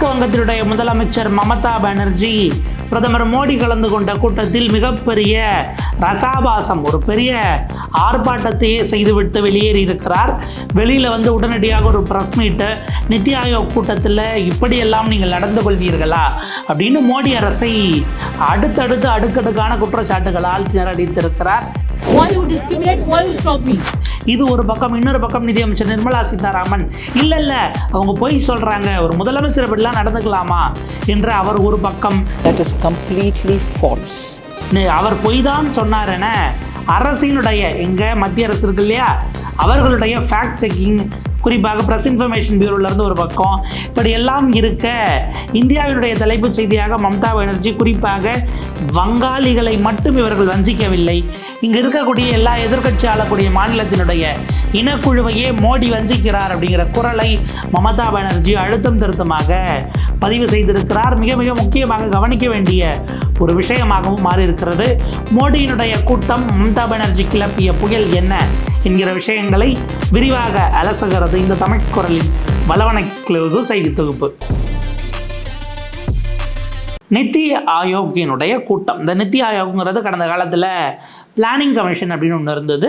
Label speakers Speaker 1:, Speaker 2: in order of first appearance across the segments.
Speaker 1: மேற்கு வங்கத்தினுடைய முதலமைச்சர் மமதா பானர்ஜி பிரதமர் மோடி கலந்து கொண்ட கூட்டத்தில் மிகப்பெரிய ரசாபாசம் ஒரு பெரிய ஆர்ப்பாட்டத்தையே செய்துவிட்டு வெளியேறி இருக்கிறார் வெளியில் வந்து உடனடியாக ஒரு ப்ரெஸ் மீட்டு நித்தி ஆயோக் கூட்டத்தில் இப்படியெல்லாம் நீங்கள் நடந்து கொள்வீர்களா அப்படின்னு மோடி அரசை அடுத்தடுத்து அடுக்கடுக்கான குற்றச்சாட்டுகளால் திணறடித்திருக்கிறார்
Speaker 2: Why you discriminate? Why you stop me?
Speaker 1: இது ஒரு பக்கம் இன்னொரு பக்கம் நிதியமைச்சர் நிர்மலா சீதாராமன். இல்ல இல்ல அவங்க பொய் சொல்றாங்க. ஒரு முதலமைச்சர் இப்படிலாம் நடந்துக்கலாமா? என்று அவர் ஒரு பக்கம்.
Speaker 3: Is completely false.
Speaker 1: நி- அவர் பொய் தான் சொன்னார் என அரசினுடைய எங்க மத்திய அரசு இருக்கு இல்லையா? அவர்களுடைய ஃபேக்ட் செக்கிங் குறிப்பாக ப்ரெஸ் இன்ஃபர்மேஷன் பியூரோலேருந்து ஒரு பக்கம். இப்படி எல்லாம் இருக்க இந்தியாவினுடைய தலைப்புச் செய்தியாக மம்தா பானர்ஜி குறிப்பாக வங்காளிகளை மட்டும் இவர்கள் வஞ்சிக்கவில்லை. இங்கு இருக்கக்கூடிய எல்லா எதிர்கட்சி ஆளக்கூடிய மாநிலத்தினுடைய இனக்குழுவையே மோடி வஞ்சிக்கிறார் அப்படிங்கிற குரலை மமதா பானர்ஜி அழுத்தம் திருத்தமாக பதிவு செய்திருக்கிறார். மிக மிக முக்கியமாக கவனிக்க வேண்டிய ஒரு விஷயமாகவும் மாறியிருக்கிறது. மோடியினுடைய கூட்டம் மம்தா பானர்ஜி கிளப்பிய புயல் என்ன? என்கிற விஷயங்களை விரிவாக அலசுகிறது இந்த தமிழ் குரலின் வளவன் எக்ஸ்க்ளூசிவ் செய்தி தொகுப்பு. நித்தி ஆயோக்கினுடைய கூட்டம். இந்த நித்தி ஆயோக்ங்கிறது கடந்த காலத்தில் பிளானிங் கமிஷன் அப்படின்னு ஒன்று இருந்தது.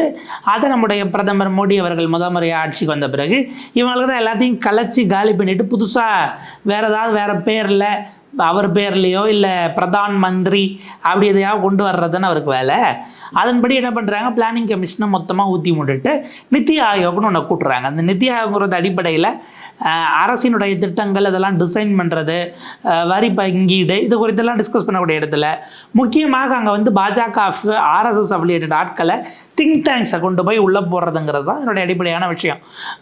Speaker 1: அதை நம்முடைய பிரதமர் மோடி அவர்கள் முத முறையாக ஆட்சிக்கு வந்த பிறகு இவங்களுக்கு தான் எல்லாத்தையும் கலைச்சி காலி பண்ணிட்டு புதுசாக வேறு ஏதாவது வேறு பேரில் அவர் பேர்லேயோ இல்லை பிரதான் மந்திரி அப்படி எதையாவது கொண்டு வர்றதுன்னு அவருக்கு வேலை. அதன்படி என்ன பண்ணுறாங்க பிளானிங் கமிஷனை மொத்தமாக ஊற்றி முட்டுட்டு நித்தி ஆயோக்னு ஒன்று கூட்டுறாங்க. அந்த நித்தி ஆயோக்ங்கிறது அடிப்படையில் அரசினுடைய திட்டங்கள் இதெல்லாம் டிசைன் பண்ணுறது வரி பங்கீடு இது குறித்தெல்லாம் டிஸ்கஸ் பண்ணக்கூடிய இடத்துல. முக்கியமாக அங்கே வந்து பாஜக ஆர்எஸ்எஸ் அஃபிலியேட்டட் ஆட்களை திங்க் டேங்க்ஸை கொண்டு போய் உள்ளே போடுறதுங்கிறது தான் என்னுடைய அடிப்படையான விஷயம்.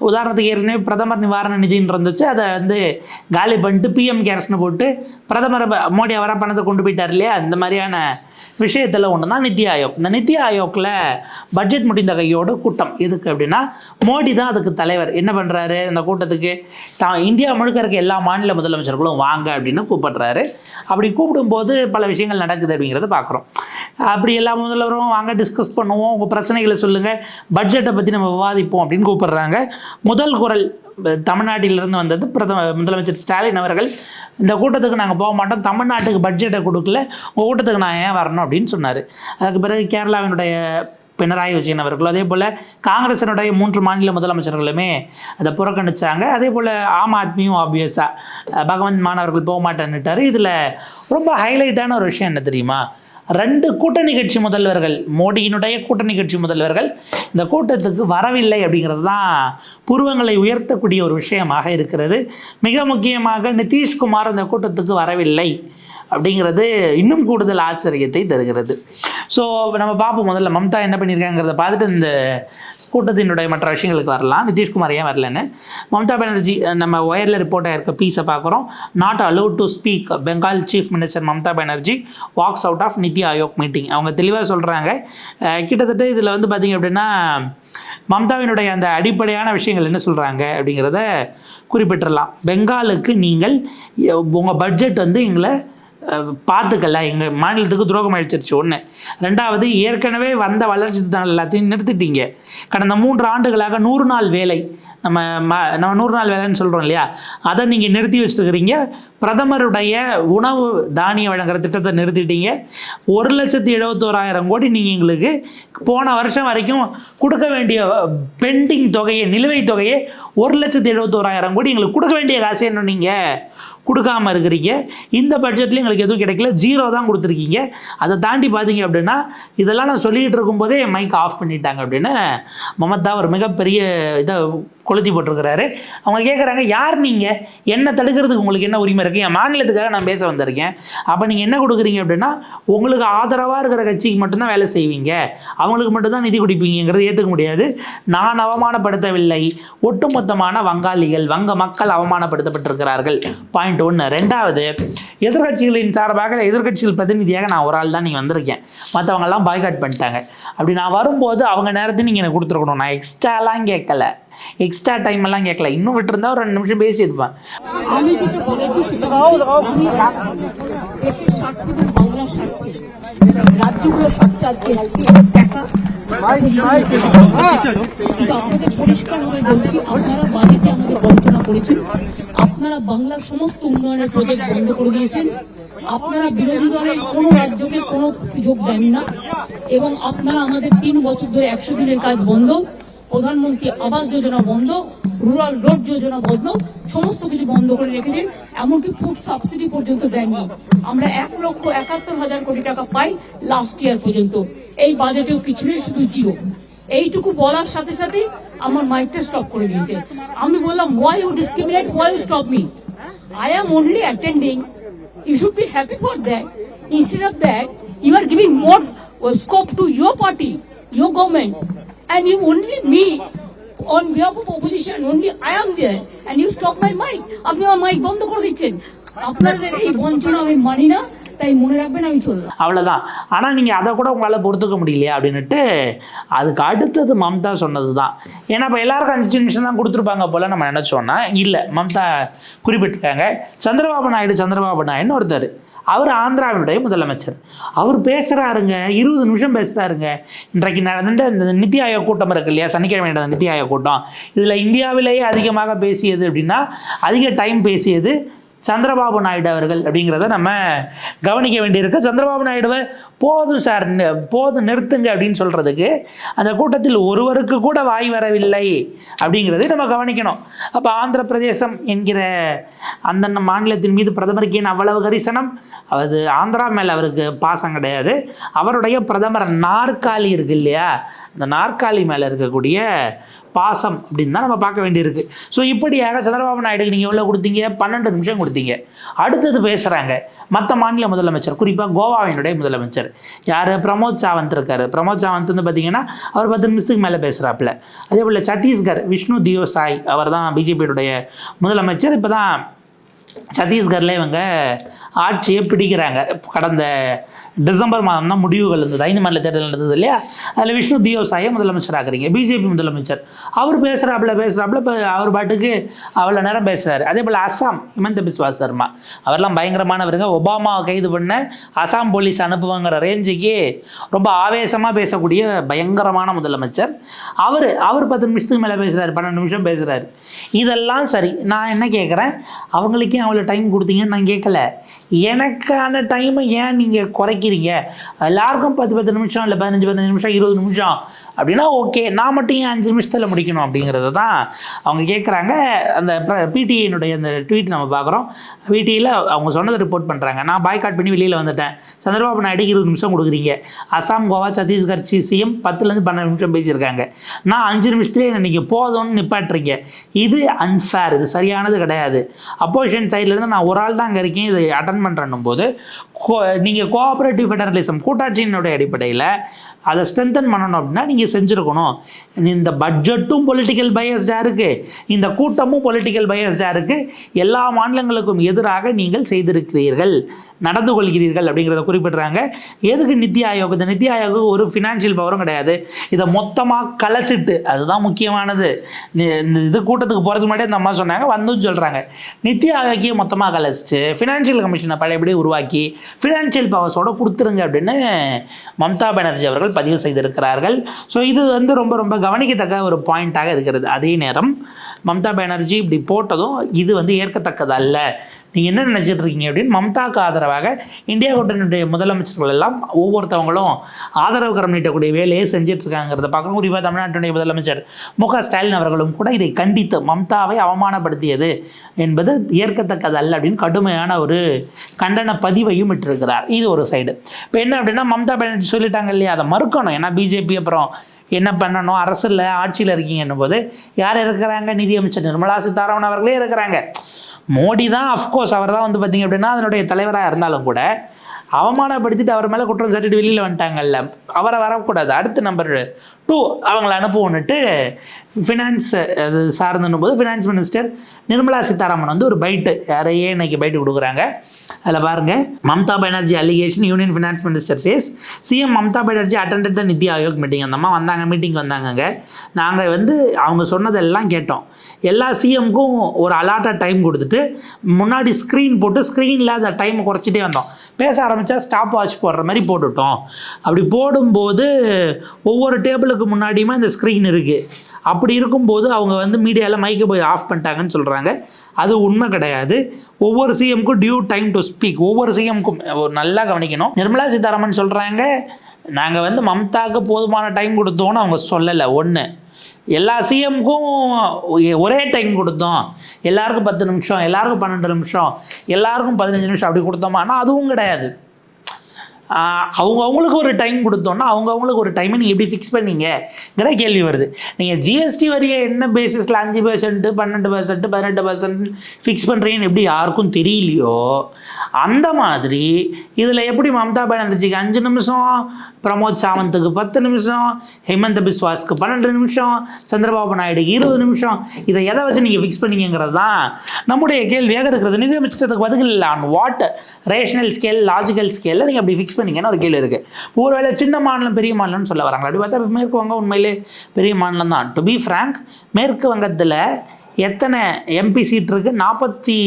Speaker 1: உதாரணத்துக்கு ஏற்கனவே பிரதமர் நிவாரண நிதின்னு இருந்துச்சு. அதை வந்து காலி பண்ணிட்டு பிஎம் கேர்ஸ்னு போட்டு பிரதமர் மோடி அவராக பணத்தை கொண்டு போயிட்டார் இல்லையா? இந்த மாதிரியான விஷயத்தில் ஒன்று தான் நித்தி ஆயோக். இந்த நித்தி ஆயோக்கில் பட்ஜெட் முடிந்த கையோட கூட்டம். எதுக்கு அப்படின்னா மோடி தான் அதுக்கு தலைவர். என்ன பண்ணுறாரு அந்த கூட்டத்துக்கு தான் இந்தியா முழுக்க இருக்க எல்லா மாநில முதலமைச்சர்களும் வாங்க அப்படின்னு கூப்பிடுறாரு. அப்படி கூப்பிடும்போது பல விஷயங்கள் நடக்குது அப்படிங்கிறத பார்க்குறோம் அப்படி எல்லா முதல்வரும் வாங்க டிஸ்கஸ் பண்ணுவோம். உங்கள் பிரச்சனைகளை சொல்லுங்கள் பட்ஜெட்டை பற்றி நம்ம விவாதிப்போம் அப்படின்னு கூப்பிடுறாங்க. முதல் குரல் தமிழ்நாட்டிலிருந்து வந்தது. பிரதம முதலமைச்சர் ஸ்டாலின் அவர்கள் இந்த கூட்டத்துக்கு நாங்கள் போக மாட்டோம். தமிழ்நாட்டுக்கு பட்ஜெட்டை கொடுக்கல. உங்கள் கூட்டத்துக்கு நான் ஏன் வரணும்? அப்படின்னு சொன்னார். அதுக்கு பிறகு கேரளாவினுடைய பினராயி விஜயன் அவர்கள் அதே போல் காங்கிரசினுடைய மூன்று மாநில முதலமைச்சர்களுமே அதை புறக்கணிச்சாங்க. அதே போல் ஆம் ஆத்மியும் ஆப்வியஸாக பகவந்த் மாணவர்கள் போக மாட்டேன்னுட்டார். இதில் ரொம்ப ஹைலைட்டான ஒரு விஷயம் என்ன தெரியுமா? ரெண்டு கூட்டணி கட்சி முதல்வர்கள் மோடியினுடைய கூட்டணி கட்சி முதல்வர்கள் இந்த கூட்டத்துக்கு வரவில்லை அப்படிங்கிறது தான் புருவங்களை உயர்த்தக்கூடிய ஒரு விஷயமாக இருக்கிறது. மிக முக்கியமாக நிதிஷ்குமார் இந்த கூட்டத்துக்கு வரவில்லை அப்படிங்கிறது இன்னும் கூடுதல் ஆச்சரியத்தை தருகிறது. ஸோ நம்ம பார்ப்போம் முதல்ல மம்தா என்ன பண்ணியிருக்காங்கிறத பார்த்துட்டு இந்த கூட்டத்தினுடைய மற்ற விஷயங்களுக்கு வரலாம். நிதிஷ்குமார் ஏன் வரலன்னு? மம்தா பானர்ஜி நம்ம ஒயரில் ரிப்போர்ட் ஆயிருக்க பீஸை பார்க்குறோம். Not allowed to speak Bengal chief minister Mamata Banerjee walks out of NITI Aayog meeting அவங்க தெளிவாக சொல்கிறாங்க கிட்டத்தட்ட இதில் வந்து பார்த்திங்க அப்படின்னா மம்தாவினுடைய அந்த அடிப்படையான விஷயங்கள் என்ன சொல்கிறாங்க அப்படிங்கிறத குறிப்பிட்டுடலாம் பெங்காலுக்கு நீங்கள் உங்கள் பட்ஜெட் வந்து எங்களை பார்த்துக்கல எங்கள் மாநிலத்துக்கு துரோகம் அழிச்சிருச்சு ஒன்று ரெண்டாவது ஏற்கனவே வந்த வளர்ச்சி திட்டங்கள் எல்லாத்தையும் நிறுத்திட்டீங்க. கடந்த மூன்று ஆண்டுகளாக நூறு நாள் வேலை. நம்ம ம நம்ம நூறு நாள் வேலைன்னு சொல்கிறோம் இல்லையா? அதை நீங்கள் நிறுத்தி வச்சுருக்கிறீங்க. பிரதமருடைய உணவு தானியம் வழங்குற திட்டத்தை நிறுத்திட்டீங்க. ஒரு லட்சத்தி எழுபத்தோராயிரம் கோடி நீங்கள் எங்களுக்கு போன வருஷம் வரைக்கும் கொடுக்க வேண்டிய பெண்டிங் தொகையை நிலுவைத் தொகையை ஒரு லட்சத்து எழுபத்தோராயிரம் கோடி எங்களுக்கு கொடுக்க வேண்டிய காசு என்ன நீங்கள் கொடுக்காம இருக்கிறீங்க. இந்த பட்ஜெட்லேயும் எங்களுக்கு எதுவும் கிடைக்கல. ஜீரோ தான் கொடுத்துருக்கீங்க. அதை தாண்டி பார்த்தீங்க அப்படின்னா இதெல்லாம் நான் சொல்லிகிட்டு இருக்கும்போதே மைக் ஆஃப் பண்ணிட்டாங்க அப்படின்னு மமதா ஒரு மிகப்பெரிய இதை கொளுத்தி போட்டிருக்கிறாரு. அவங்க கேட்குறாங்க யார் நீங்கள் என்ன தடுக்கிறதுக்கு உங்களுக்கு என்ன உரிமை இருக்குது என் மாநிலத்துக்காக நான் பேச வந்திருக்கேன். அப்போ நீங்கள் என்ன கொடுக்குறீங்க அப்படின்னா உங்களுக்கு ஆதரவாக இருக்கிற கட்சிக்கு மட்டும்தான் வேலை செய்வீங்க. அவங்களுக்கு மட்டும்தான் நிதி கொடுப்பீங்கிறத ஏற்றுக்க முடியாது. நான் அவமானப்படுத்தவில்லை. ஒட்டுமொத்த ஒட்டுமொத்தமான வங்காளிகள் வங்க மக்கள் அவமானப்படுத்தப்பட்டிருக்கிறார்கள். பாயிண்ட் ஒன்று ரெண்டாவது எதிர்கட்சிகளின் சார்பாக எதிர்கட்சிகள் பிரதிநிதியாக நான் ஒரு ஆள் தான் நீங்கள் வந்திருக்கேன். மற்றவங்கெல்லாம் பாய்காட் பண்ணிட்டாங்க. அப்படி நான் வரும்போது அவங்க நேரத்தை நீங்கள் எனக்கு கொடுத்துருக்கணும். நான் எக்ஸ்ட்ராலாம் கேட்கல. எக்ஸ்ட்ரா டைம் எல்லாம் கேட்கல. இன்னும் விட்டுருந்தா ஒரு ரெண்டு நிமிஷம் பேசியிருப்பேன்.
Speaker 2: রাজ্যগুলো সরকার আপনারা বাংলার সমস্ত উন্নয়নের প্রজেক্ট বন্ধ করে দিয়েছেন। আপনারা বিরোধী দলের কোনো রাজ্যকে কোনো সুযোগ দেন না। এবং আপনারা আমাদের তিন বছর ধরে একশো দিনের কাজ বন্ধ। প্রধানমন্ত্রী আবাস যোজনা বন্ধ রুরাল রোড যোজনা বন্ধ সমস্ত কিছু বন্ধ করে রেখেছেন এমনকি ফুড সাবসিডি পর্যন্ত দেননি। আমরা এক লক্ষ একাত্তর হাজার কোটি টাকা পাই লাস্ট ইয়ার পর্যন্ত। এই বাজেটেও কিছু নেই শুধু জিরো। এইটুকু বলার সাথে সাথে আমার মাইকটা স্টপ করে দিয়েছে। আমি বললাম why you discriminate why you stop me I am only attending should be happy for that. Instead of that, you are giving more uh, scope to your party, your government, and you only me on behalf of opposition, only I am there, and you stop my mic. আপনি আমার mic বন্ধ করে দিচ্ছেন আপনাদের এই বঞ্চনা আমি মানি না তাই মনে রাখবেন আমি চললাম
Speaker 1: அவ்வளோதான் ஆனால் நீங்கள் அதை கூட உங்களால் பொறுத்துக்க முடியலையா அப்படின்னுட்டு அதுக்கு அடுத்தது மம்தா சொன்னது தான் ஏன்னா இப்போ எல்லாருக்கும் அஞ்சு நிமிஷம் தான் கொடுத்துருப்பாங்க போல் நம்ம நினச்சோன்னா இல்லை மம்தா குறிப்பிட்டிருக்காங்க சந்திரபாபு நாயுடு சந்திரபாபு நாயுடுன்னு ஒருத்தர் அவர் ஆந்திராவினுடைய முதலமைச்சர். அவர் பேசுகிறாருங்க இருபது நிமிஷம் பேசுகிறாருங்க இன்றைக்கு நடந்த இந்த நித்தி ஆயோக் கூட்டம் இருக்கு இல்லையா? சனிக்கிழமை நடந்த நித்தி ஆயோக் கூட்டம். இதில் இந்தியாவிலேயே அதிகமாக பேசியது அப்படின்னா அதிக டைம் பேசியது சந்திரபாபு நாயுடு அவர்கள் அப்படிங்கிறத நம்ம கவனிக்க வேண்டியிருக்கு. சந்திரபாபு நாயுடுவை போதும் சார் போதும் நிறுத்துங்க அப்படின்னு சொல்கிறதுக்கு அந்த கூட்டத்தில் ஒருவருக்கு கூட வாய் வரவில்லை அப்படிங்கிறதை நம்ம கவனிக்கணும். அப்போ ஆந்திர பிரதேசம் என்கிற அந்த மாநிலத்தின் மீது பிரதமருக்கு ஏன் அவ்வளவு கரிசனம்? அது ஆந்திரா மேலே அவருக்கு பாசம் கிடையாது. அவருடைய பிரதமர் நாற்காலி இருக்கு இல்லையா? இந்த நாற்காலி மேலே இருக்கக்கூடிய பாசம் அப்படின்னு தான் நம்ம பார்க்க வேண்டியிருக்கு. ஸோ இப்படியாக சந்திரபாபு நாயுடுக்கு நீங்கள் எவ்வளோ கொடுத்தீங்க? பன்னெண்டு நிமிஷம் கொடுத்தீங்க. அடுத்தது பேசுகிறாங்க மற்ற மாநில முதலமைச்சர் குறிப்பாக கோவாவினுடைய முதலமைச்சர். யார்? பிரமோத் சாவந்த் இருக்கார். பிரமோத் சாவந்த் வந்து பார்த்தீங்கன்னா அவர் பத்து நிமிஷத்துக்கு மேலே பேசுகிறாப்புல அதே போல் சத்தீஸ்கர் விஷ்ணு தியோ சாய் அவர் தான் பிஜேபியுடைய முதலமைச்சர். இப்போ தான் சத்தீஸ்கரில் இவங்க ஆட்சியை பிடிக்கிறாங்க. கடந்த டிசம்பர் மாதம் தான் முடிவுகள் இருந்தது. ஐந்து மாநில தேர்தல் நடந்தது இல்லையா? அதில் விஷ்ணு தியோசாயை முதலமைச்சர் ஆக்குறீங்க பிஜேபி முதலமைச்சர். அவர் பேசுகிறாப்புல பேசுகிறாப்புல இப்போ அவர் பாட்டுக்கு அவ்வளோ நேரம் பேசுகிறாரு அதே போல் அசாம் ஹிமந்த பிஸ்வா சர்மா. அவர்லாம் பயங்கரமானவருங்க. ஒபாமாவை கைது பண்ண அசாம் போலீஸ் அனுப்புவாங்கிற ரேஞ்சுக்கு ரொம்ப ஆவேசமாக பேசக்கூடிய பயங்கரமான முதலமைச்சர். அவர் அவர் பத்து நிமிஷத்துக்கு மேலே பேசுகிறாரு பன்னெண்டு நிமிஷம் பேசுகிறாரு இதெல்லாம் சரி. நான் என்ன கேட்குறேன் அவங்களுக்கே அவ்வளோ டைம் கொடுத்தீங்கன்னு நான் கேட்கல எனக்கான டைமை ஏன் நீங்கள் குறைக்கிறீங்க? எல்லாருக்கும் பத்து பத்து நிமிஷம் இல்லை பதினஞ்சு பதினஞ்சு நிமிஷம் இருபது நிமிஷம். அப்படின்னா ஓகே நான் மட்டும் ஏன் அஞ்சு நிமிஷத்தில் முடிக்கணும் அப்படிங்கிறத தான் அவங்க கேட்குறாங்க அந்த பிடிஐனுடைய அந்த ட்வீட் நம்ம பார்க்குறோம் பிடிஐயில் அவங்க சொன்னதை ரிப்போர்ட் பண்ணுறாங்க நான் பாய்காட் பண்ணி வெளியில் வந்துட்டேன். சந்திரபாபு நாயுடு இருபது நிமிஷம் கொடுக்குறீங்க. அசாம் கோவா சத்தீஸ்கர் சிஎம் பத்துலேருந்து பன்னெண்டு நிமிஷம் பேசியிருக்காங்க. நான் அஞ்சு நிமிஷத்துலேயே என்னை நீங்கள் போதும்னு நிப்பாட்டுறீங்க. இது அன்ஃபேர் இது சரியானது கிடையாது. அப்போசிஷன் சைட்லேருந்து நான் ஒரு ஆள் தான் அங்கே இருக்கேன். இதை அட்டன் பண்ணுறன்னும் போது நீங்கள் கோஆப்ரேட்டிவ் ஃபெடரலிசம் கூட்டாட்சியினுடைய அடிப்படையில் அதை ஸ்ட்ரென்தன் பண்ணணும் அப்படின்னா நீங்கள் செஞ்சுருக்கணும். இந்த பட்ஜெட்டும் பொலிட்டிக்கல் பயஸ்டாக இருக்குது இந்த கூட்டமும் பொலிட்டிக்கல் பயஸ்டாக இருக்குது எல்லா மாநிலங்களுக்கும் எதிராக நீங்கள் செய்திருக்கிறீர்கள். நடந்து கொள்கிறீர்கள் அப்படிங்கிறத குறிப்பிடுறாங்க. எதுக்கு நித்தி ஆயோக்? இந்த நித்தி ஆயோக்கு ஒரு ஃபினான்ஷியல் பவரும் கிடையாது. இதை மொத்தமாக கலைச்சிட்டு அதுதான் முக்கியமானது. இது கூட்டத்துக்கு போகிறதுக்கு முன்னாடி அந்த அம்மா சொன்னாங்க வந்தும் சொல்கிறாங்க நித்தி ஆயோக்கியை மொத்தமாக கலைச்சிட்டு ஃபினான்ஷியல் கமிஷனை பழையபடி உருவாக்கி ஃபினான்ஷியல் பவர்ஸோட கொடுத்துருங்க அப்படின்னு மம்தா பானர்ஜி அவர்கள் பதிவு செய்திருக்கிறார்கள். ஸோ இது வந்து ரொம்ப ரொம்ப கவனிக்கத்தக்க ஒரு பாயிண்ட்டாக இருக்கிறது. அதே நேரம் மம்தா பானர்ஜி இப்படி போட்டதும் இது வந்து ஏற்கத்தக்கது அல்ல நீங்கள் என்ன நினச்சிட்டு இருக்கீங்க அப்படின்னு மம்தாக்கு ஆதரவாக இந்தியா கூட்டணியுடைய முதலமைச்சர்கள் எல்லாம் ஒவ்வொருத்தவங்களும் ஆதரவு கரம் நீட்டக்கூடிய வேலையை செஞ்சுட்டு இருக்காங்கிறத பார்க்கணும். குறிப்பாக தமிழ்நாட்டினுடைய முதலமைச்சர் மு க ஸ்டாலின் அவர்களும் கூட இதை கண்டித்து மம்தாவை அவமானப்படுத்தியது என்பது ஏற்கத்தக்கது அல்ல அப்படின்னு கடுமையான ஒரு கண்டன பதிவையும் இட்டிருக்கிறார். இது ஒரு சைடு இப்போ என்ன அப்படின்னா மம்தா பானர்ஜி சொல்லிட்டாங்க இல்லையா? அதை மறுக்கணும். ஏன்னா பிஜேபி அப்புறம் என்ன பண்ணணும்? அரசில் ஆட்சியில் இருக்கீங்கன்னும் போது யார் இருக்கிறாங்க? நிதியமைச்சர் நிர்மலா சீதாராமன் அவர்களே இருக்கிறாங்க. மோடி தான் அஃப்கோர்ஸ் அவர் தான் வந்து பார்த்தீங்க அப்படின்னா அதனுடைய தலைவராக இருந்தாலும் கூட அவமானப்படுத்திட்டு அவர் மேலே குற்றம் சாட்டிட்டு வெளியில் வந்துட்டாங்கல்ல. அவரை வரக்கூடாது. அடுத்த நம்பர் டூ அவங்கள அனுப்புவோன்னுட்டு ஃபினான்ஸ் அது சார்ந்துன்னும் போது ஃபினான்ஸ் மினிஸ்டர் நிர்மலா சீதாராமன் வந்து ஒரு பைட்டு யாரையே இன்னைக்கு பைட்டு கொடுக்குறாங்க. அதில் பாருங்க Mamata Banerjee allegation union finance minister says CM Mamata Banerjee attend the NITI Aayog meeting அந்த அம்மா வந்தாங்க மீட்டிங் வந்தாங்கங்க. நாங்கள் வந்து அவங்க சொன்னதெல்லாம் கேட்டோம். எல்லா சிஎம்க்கும் ஒரு அலாட்டாக டைம் கொடுத்துட்டு முன்னாடி ஸ்க்ரீன் போட்டு ஸ்க்ரீனில் அந்த டைமை குறைச்சிட்டே வந்தோம். பேச ஆரம்பித்தா ஸ்டாப் வாட்ச் போடுற மாதிரி போட்டுட்டோம். அப்படி போடும்போது ஒவ்வொரு டேபிளுக்கு முன்னாடியுமே இந்த ஸ்க்ரீன் இருக்குது அப்படி இருக்கும்போது அவங்க வந்து மீடியாவில் மைக்கை போய் ஆஃப் பண்ணிட்டாங்கன்னு சொல்கிறாங்க அது உண்மை கிடையாது. ஒவ்வொரு சிஎம்க்கும் டியூ டைம் டு ஸ்பீக் ஒவ்வொரு சிஎம்க்கும் நல்லா கவனிக்கணும். நிர்மலா சீதாராமன் சொல்கிறாங்க நாங்கள் வந்து மம்தாக்கு போதுமான டைம் கொடுத்தோன்னு அவங்க சொல்லலை. ஒன்று எல்லா சிஎம்க்கும் ஒரே டைம் கொடுத்தோம். எல்லாருக்கும் பத்து நிமிஷம் எல்லாருக்கும் பன்னெண்டு நிமிஷம் எல்லாருக்கும் பதினஞ்சு நிமிஷம் அப்படி கொடுத்தோமா. ஆனால் அதுவும் கிடையாது. அவங்க அவங்களுக்கு ஒரு டைம் கொடுத்தோன்னா அவங்க அவங்களுக்கு ஒரு டைமை நீங்கள் எப்படி ஃபிக்ஸ் பண்ணீங்கங்கிற கேள்வி வருது. நீங்கள் ஜிஎஸ்டி வரியை என்ன பேசிஸில் அஞ்சு பர்சன்ட்டு பன்னெண்டு பர்சன்ட்டு பதினெட்டு பர்சன்ட் ஃபிக்ஸ் பண்ணுறீங்கன்னு எப்படி யாருக்கும் தெரியலையோ அந்த மாதிரி இதில் எப்படி மம்தா பானர்ஜிக்கு அஞ்சு நிமிஷம் பிரமோத் சாவந்த்துக்கு பத்து நிமிஷம் ஹேமந்த பிஸ்வாஸ்க்கு பன்னெண்டு நிமிஷம் சந்திரபாபு நாயுடுக்கு இருபது நிமிஷம் இதை எதை வச்சு நீங்கள் ஃபிக்ஸ் பண்ணீங்கிறது தான் நம்முடைய கேள்வியாக இருக்கிறது? நிதியமைச்சருக்கு பதில் இல்லை. On what rational scale logical ஸ்கேலில் நீங்கள் அப்படி ஃபிக்ஸ் பண்ணிங்கன்னா ஒரு கேள்வி இருக்குது ஒருவேளை சின்ன மாநிலம் பெரிய மாநிலம்னு சொல்ல வராங்க அப்படி பார்த்தா மேற்கு வங்கம் உண்மையிலே பெரிய மாநிலம் தான். டு பி ஃப்ராங்க் மேற்கு வங்கத்தில் எத்தனை எம்பி சீட் இருக்குது நாற்பத்தி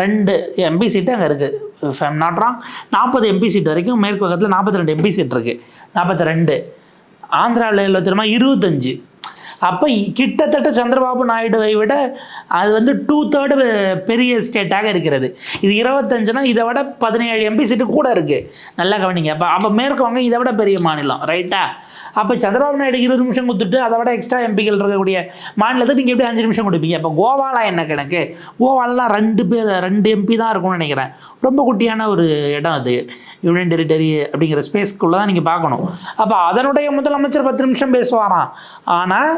Speaker 1: ரெண்டு எம்பி சீட்டு அங்கே இருக்குது ஃபேம் நாட் ராங் நாற்பது எம்பி சீட் வரைக்கும் மேற்கு வங்கத்தில் நாற்பத்தி ரெண்டு எம்பி சீட் இருக்குது நாற்பத்தி ரெண்டு. ஆந்திராவில் எழுபத்தி இருபத்தஞ்சு. அப்போ கிட்டத்தட்ட சந்திரபாபு நாயுடுவை விட அது வந்து டூ தேர்டு பெரிய ஸ்டேட்டாக இருக்கிறது. இது இருபத்தஞ்சுனா இதை விட பதினேழு எம்பி சீட்டு கூட இருக்குது நல்லா கவனிங்க. அப்போ அப்போ மேற்கு இதை விட பெரிய மாநிலம் ரைட்டா அப்போ சந்திரபாபு நாயுடு இருபது நிமிஷம் கொடுத்துட்டு அதை விட எக்ஸ்ட்ரா எம்பிகள் இருக்கக்கூடிய மாநிலத்துக்கு நீங்கள் எப்படி அஞ்சு நிமிஷம் கொடுப்பீங்க? அப்போ கோவாலாம் என்ன கணக்கு? கோவாலலாம் ரெண்டு பேர் ரெண்டு எம்பி தான் இருக்கும்னு நினைக்கிறேன். ரொம்ப குட்டியான ஒரு இடம் அது. யூனியன் டெரிட்டரி அப்படிங்கிற ஸ்பேஸ்க்குள்ளே தான் நீங்கள் பார்க்கணும். அப்போ அதனுடைய முதலமைச்சர் பத்து நிமிஷம் பேசுவாராம். ஆனால்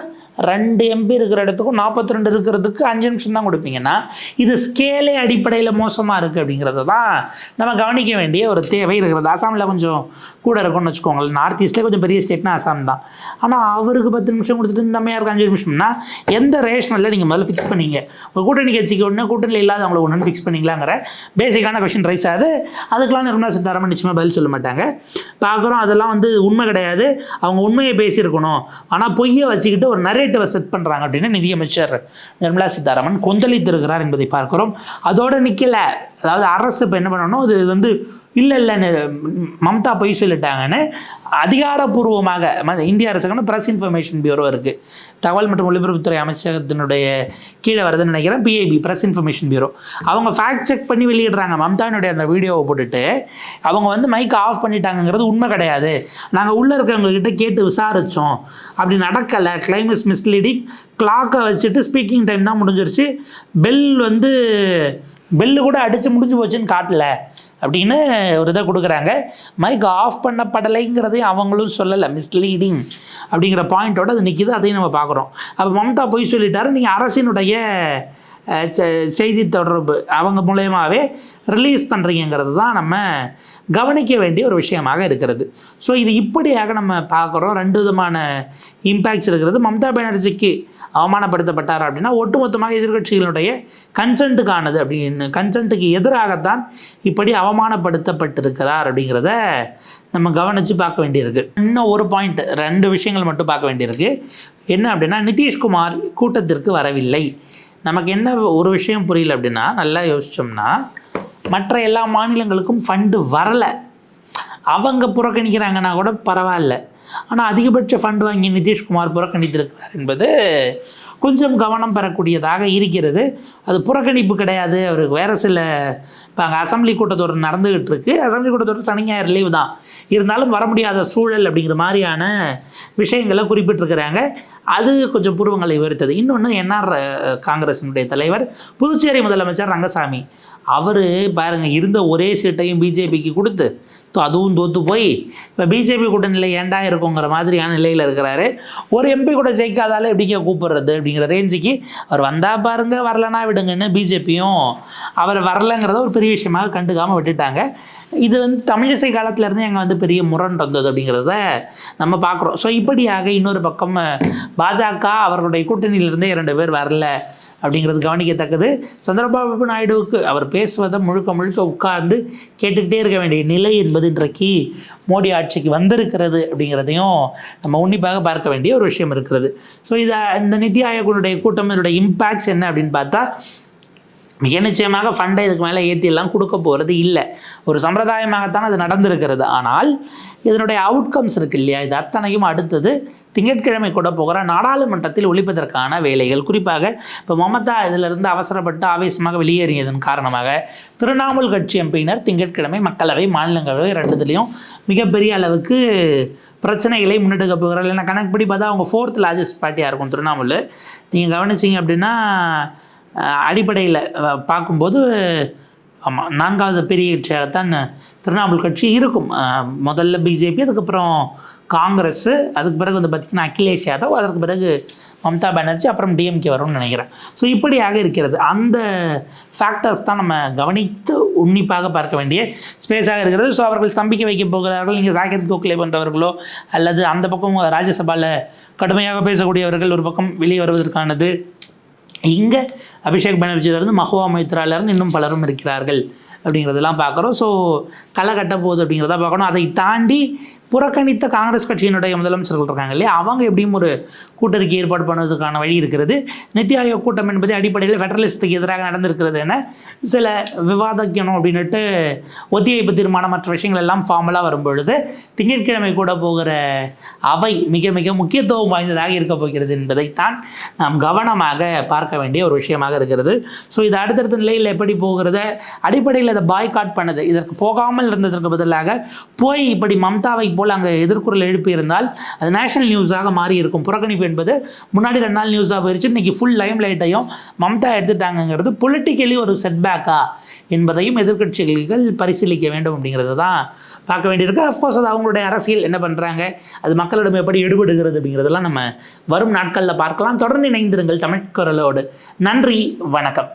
Speaker 1: ரெண்டு எம்பி இருக்கிற இடத்துக்கும் நாற்பத்தி ரெண்டு இருக்கிறதுக்கு அஞ்சு நிமிஷம் தான் கொடுப்பீங்கன்னா இது ஸ்கேலே அடிப்படையில் மோசமாக இருக்குது அப்படிங்கிறத தான் நம்ம கவனிக்க வேண்டிய ஒரு தேவை இருக்கிறது. அசாமில் கொஞ்சம் கூட இருக்கும்னு வச்சுக்கோங்களேன். நார்த் ஈஸ்ட்லேயே கொஞ்சம் பெரிய ஸ்டேட்னா அசாம் தான். ஆனால் அவருக்கு பத்து நிமிஷம் கொடுத்துட்டு இந்த அம்மையாருக்கு அஞ்சு நிமிஷம்னா எந்த ரேஷனில் நீங்கள் முதல்ல ஃபிக்ஸ் பண்ணீங்க? ஒரு கூட்டணி கட்சிக்கு ஒன்று கூட்டணியில் இல்லாதவங்களை ஒன்று ஃபிக்ஸ் பண்ணிங்களாங்கிற பேசிக்கான கொஷின் ரைஸ் ஆகுது. அதுக்கெல்லாம் நிர்மலா சீதாராமன் நிச்சயமாக பதில் சொல்ல மாட்டாங்க. பார்க்குறோம் அதெல்லாம் வந்து உண்மை கிடையாது. அவங்க உண்மையை பேசியிருக்கணும். ஆனால் பொய்யை வச்சுக்கிட்டு ஒரு நிறைய நரேட்டிவை செட் பண்ணுறாங்க அப்படின்னு நிதியமைச்சர் நிர்மலா சீதாராமன் கொந்தளித்திருக்கிறார் என்பதை பார்க்கிறோம். அதோடு நிற்கலை அதாவது அரசு இப்போ என்ன பண்ணணும் இது வந்து இல்லை இல்லை மம்தா பொய் சொல்லிட்டாங்கன்னு அதிகாரப்பூர்வமாக ம- இந்திய அரசுக்கான ப்ரெஸ் இன்ஃபர்மேஷன் பியூரோ இருக்குது தகவல் மற்றும் ஒலிபரப்புத்துறை அமைச்சகத்தினுடைய கீழே வருதுன்னு நினைக்கிறேன் பிஐபி ப்ரெஸ் இன்ஃபர்மேஷன் பியூரோ அவங்க ஃபேக்ட் செக் பண்ணி வெளியிடுறாங்க. மம்தானுடைய அந்த வீடியோவை போட்டுட்டு அவங்க வந்து மைக் ஆஃப் பண்ணிட்டாங்கங்கிறது உண்மை கிடையாது. நாங்கள் உள்ளே இருக்கிறவங்கக்கிட்ட கேட்டு விசாரித்தோம் அப்படி நடக்கலை. கிளைமஸ் மிஸ்லீடிங் கிளாக்கை வச்சுட்டு ஸ்பீக்கிங் டைம் தான் முடிஞ்சிருச்சு. பெல் வந்து பெல்லு கூட அடித்து முடிஞ்சு போச்சுன்னு காட்டலை. அப்படின்னு ஒரு இதை கொடுக்குறாங்க. மைக் ஆஃப் பண்ணப்படலைங்கிறதையும் அவங்களும் சொல்லலை. மிஸ்லீடிங் அப்படிங்கிற பாயிண்டோட அது நிற்கிது அதையும் நம்ம பார்க்குறோம். அப்போ மம்தா போய் சொல்லிட்டாரு. நீங்கள் அரசினுடைய செ- செய்தி தொடர்பு அவங்க மூலயமாவே ரிலீஸ் பண்ணுறீங்கிறது தான் நம்ம கவனிக்க வேண்டிய ஒரு விஷயமாக இருக்கிறது. ஸோ இது இப்படியாக நம்ம பார்க்குறோம். ரெண்டு விதமான இம்பேக்ட்ஸ் இருக்கிறது. மம்தா பானர்ஜிக்கு அவமானப்படுத்தப்பட்டார் அப்படின்னா ஒட்டுமொத்தமாக எதிர்க்கட்சிகளுடைய கன்சென்ட்டுக்கானது அப்படின்னு கன்சென்ட்டுக்கு எதிராகத்தான் இப்படி அவமானப்படுத்தப்பட்டிருக்கிறார் அப்படிங்கிறத நம்ம கவனித்து பார்க்க வேண்டியிருக்கு. இன்னும் ஒரு பாயிண்ட் ரெண்டு விஷயங்கள் மட்டும் பார்க்க வேண்டியிருக்கு. என்ன அப்படின்னா நிதிஷ்குமார் கூட்டத்திற்கு வரவில்லை. நமக்கு என்ன ஒரு விஷயம் புரியல அப்படின்னா நல்லா யோசிச்சோம்னா மற்ற எல்லா மாநிலங்களுக்கும் ஃபண்டு வரலை. அவங்க புறக்கணிக்கிறாங்கன்னா கூட பரவாயில்ல. ஆனால் அதிகபட்ச ஃபண்ட் வாங்கி நிதிஷ்குமார் புறக்கணித்திருக்கிறார் என்பது கொஞ்சம் கவனம் பெறக்கூடியதாக இருக்கிறது. அது புறக்கணிப்பு கிடையாது. அவருக்கு வேறு சில இப்போ அங்கே அசம்பிளி கூட்டத்தொடர் நடந்துகிட்டு இருக்கு. அசம்பிளி கூட்டத்தொடர் சனி ஞாயிறு லீவு தான். இருந்தாலும் வர முடியாத சூழல் அப்படிங்கிற மாதிரியான விஷயங்களை குறிப்பிட்டிருக்கிறாங்க. அது கொஞ்சம் புருவங்களை உயர்த்தது. இன்னொன்று என்ஆர் காங்கிரசினுடைய தலைவர் புதுச்சேரி முதலமைச்சர் ரங்கசாமி. அவர் பாருங்க இருந்த ஒரே சீட்டையும் பிஜேபிக்கு கொடுத்து தோ- அதுவும் தோற்று போய் இப்போ பிஜேபி கூட்டணியில் ஏண்டா இருக்குங்கிற மாதிரியான நிலையில் இருக்கிறாரு. ஒரு எம்பி கூட ஜெயிக்காதால எப்படிங்க கூப்பிடுறது அப்படிங்கிற ரேஞ்சுக்கு அவர் வந்தா பாருங்க வரலனா விடுங்கன்னு பிஜேபியும் அவர் வரலங்கிறத ஒரு பெரிய விஷயமாக கண்டுக்காமல் விட்டுட்டாங்க. இது வந்து தமிழிசை காலத்திலேருந்து எங்கே வந்து பெரிய முரண் வந்தது அப்படிங்கிறத நம்ம பார்க்குறோம் ஸோ இப்படியாக இன்னொரு பக்கம் பாஜக அவர்களுடைய கூட்டணியிலிருந்தே இரண்டு பேர் வரல. அப்படிங்கிறது கவனிக்கத்தக்கது. சந்திரபாபு நாயுடுவுக்கு அவர் பேசுவதை முழுக்க முழுக்க உட்கார்ந்து கேட்டுக்கிட்டே இருக்க வேண்டிய நிலை என்பது இன்றைக்கு மோடி ஆட்சிக்கு வந்திருக்கிறது அப்படிங்கிறதையும் நம்ம உன்னிப்பாக பார்க்க வேண்டிய ஒரு விஷயம் இருக்கிறது. ஸோ இதை இந்த நிதி ஆயோகனுடைய கூட்டம் இதனுடைய இம்பேக்ட்ஸ் என்ன அப்படின்னு பார்த்தா மிக நிச்சயமாக ஃபண்டை இதுக்கு மேலே ஏற்றியெல்லாம் கொடுக்க போகிறது இல்லை. ஒரு சம்பிரதாயமாகத்தான் அது நடந்திருக்கிறது. ஆனால் இதனுடைய அவுட்கம்ஸ் இருக்கு இல்லையா? இது அத்தனையும் அடுத்தது திங்கட்கிழமை கூட போகிற நாடாளுமன்றத்தில் ஒழிப்பதற்கான வேலைகள். குறிப்பாக இப்போ மமதா இதிலிருந்து அவசரப்பட்டு ஆவேசமாக வெளியேறியதன் காரணமாக திரிணாமுல் கட்சி எம்பியினர் திங்கட்கிழமை மக்களவை மாநிலங்களவை ரெண்டுத்துலேயும் மிகப்பெரிய அளவுக்கு பிரச்சனைகளை முன்னெடுக்க போகிறார்கள். ஏன்னா கணக்குப்படி பார்த்தா அவங்க ஃபோர்த் லார்ஜஸ்ட் பார்ட்டியாக இருக்கும் திரிணாமுல். நீங்கள் கவனிச்சிங்க அப்படின்னா அடிப்படையில் பார்க்கும்போது ஆமாம் நான்காவது பெரிய கட்சியாகத்தான் திரிணாமுல் கட்சி இருக்கும். முதல்ல பிஜேபி அதுக்கப்புறம் காங்கிரஸ் அதுக்கு பிறகு வந்து பார்த்திங்கன்னா அகிலேஷ் யாதவ் அதற்கு பிறகு மம்தா பானர்ஜி அப்புறம் டிஎம்கே வரும்னு நினைக்கிறேன். ஸோ இப்படியாக இருக்கிறது. அந்த ஃபேக்டர்ஸ் தான் நம்ம கவனித்து உன்னிப்பாக பார்க்க வேண்டிய ஸ்பேஸாக இருக்கிறது. ஸோ அவர்கள் ஸ்தம்பிக்க வைக்க போகிறார்கள். இங்கே சாகித் கோக்லே போன்றவர்களோ அல்லது அந்த பக்கம் ராஜ்யசபாவில் கடுமையாக பேசக்கூடியவர்கள் ஒரு பக்கம் வெளியே வருவதற்கானது இங்கே அபிஷேக் பானர்ஜியிலேருந்து மஹுவா மைத்ராலேருந்து இன்னும் பலரும் இருக்கிறார்கள் அப்படிங்கிறதெல்லாம் பார்க்குறோம். ஸோ களை கட்ட போகுது அப்படிங்கிறத பார்க்கணும். அதை தாண்டி புறக்கணித்த காங்கிரஸ் கட்சியினுடைய முதலமைச்சர்கள் இருக்காங்க இல்லையா? அவங்க எப்படியும் ஒரு கூட்டறிக்கை ஏற்பாடு பண்ணுவதற்கான வழி இருக்கிறது நித்தி ஆயோக் கூட்டம் என்பது அடிப்படையில் ஃபெடரலிஸ்டுக்கு எதிராக நடந்திருக்கிறது என சில விவாதிக்கணும் அப்படின்னுட்டு ஒத்திவைப்பு தீர்மானம் மற்ற விஷயங்கள் எல்லாம் ஃபார்மலாக வரும்பொழுது திங்கட்கிழமை கூட போகிற அவை மிக மிக முக்கியத்துவம் வாய்ந்ததாக இருக்க போகிறது என்பதைத்தான் நாம் கவனமாக பார்க்க வேண்டிய ஒரு விஷயமாக இருக்கிறது. ஸோ இது அடுத்தடுத்த நிலையில் எப்படி போகிறத அடிப்படையில் அதை பாய்காட் பண்ணது. இதற்கு போகாமல் இருந்ததற்கு பதிலாக போய் இப்படி மம்தாவை போல் அங்கே எதிர்குரல் எழுப்பியிருந்தால் அது நேஷனல் நியூஸாக மாறி இருக்கும் புறக்கணிப்பு என்பது முன்னாடி ரெண்டு நாள் நியூஸாக போயிருச்சு இன்றைக்கி ஃபுல் லைம் லைட்டையும் மம்தா எடுத்துட்டாங்கங்கிறது பொலிட்டிக்கலி ஒரு செட்பேக்கா என்பதையும் எதிர்க்கட்சிகள் பரிசீலிக்க வேண்டும் அப்படிங்கிறது தான் பார்க்க வேண்டியிருக்கு. அஃப்கோர்ஸ் அது அவங்களுடைய அரசியல் என்ன பண்ணுறாங்க அது மக்களிடம் எப்படி எடுபடுகிறது அப்படிங்கிறதெல்லாம் நம்ம வரும் நாட்களில் பார்க்கலாம். தொடர்ந்து இணைந்திருங்கள் தமிழ் குரலோடு. நன்றி வணக்கம்.